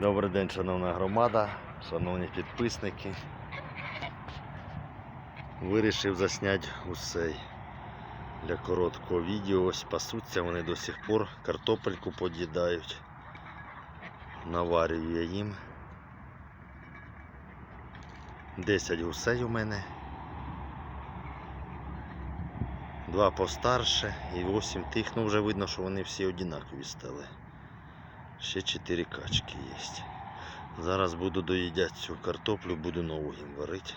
Добрий день, шановна громада, шановні підписники. Вирішив засняти гусей для короткого відео. Ось пасуться вони до сих пор, картопельку под'їдають. Наварюю я їм. 10 гусей у мене. Два постарше і 8 тих. Ну вже видно, що вони всі однакові стали. Ще 4 качки є. Зараз буду доїдати цю картоплю, буду нову їм варити.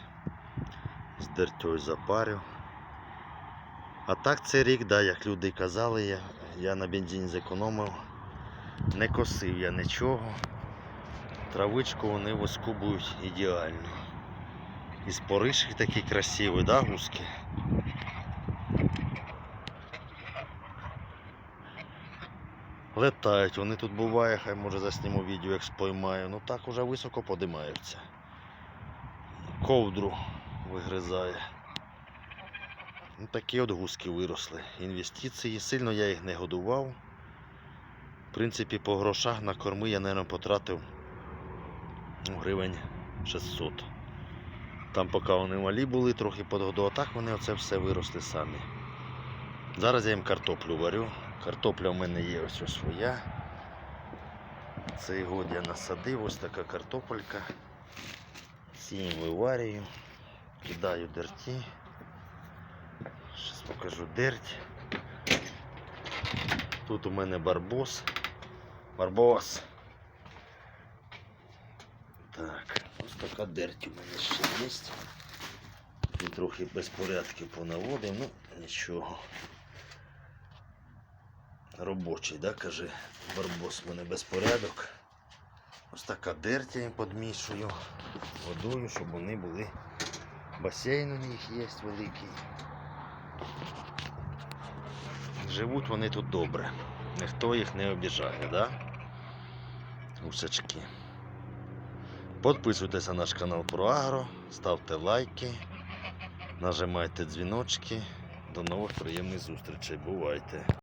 З дертьою запарю. А так цей рік, да, як люди казали, я, я на бензині зекономив. Не косив я нічого. Травичку вони воскубують ідеально. І споришки такі красиві, да, гуски? Летають, вони тут буває, хай може засніму відео, як споймаю. Ну так уже високо подимаються. Ковдру вигризає. Ну, такі от гуски виросли. Інвестиції. Сильно я їх не годував. В принципі, по грошах на корми я, мабуть, потратив ну, гривень 600. Там, поки вони малі були, трохи подгодував, так вони оце все виросли самі. Зараз я їм картоплю варю. Картопля в мене є ось своя. Цей год я насадив, ось така картопелька. Сім виварюю, кидаю дерті. Зараз покажу дерть. Тут у мене барбос. Барбос. Так, ось така дерть у мене ще є. Тут трохи безпорядків понаводив, ну нічого. Робочий, да, каже, барбос мене безпорядок. Ось така дерть я їм підмішую, водою, щоб вони були. Басейн у них є великий. Живуть вони тут добре. Ніхто їх не обіжає, да? Гусачки. Підписуйтесь на наш канал про Агро, ставте лайки, нажимайте дзвіночки. До нових приємних зустрічей. Бувайте!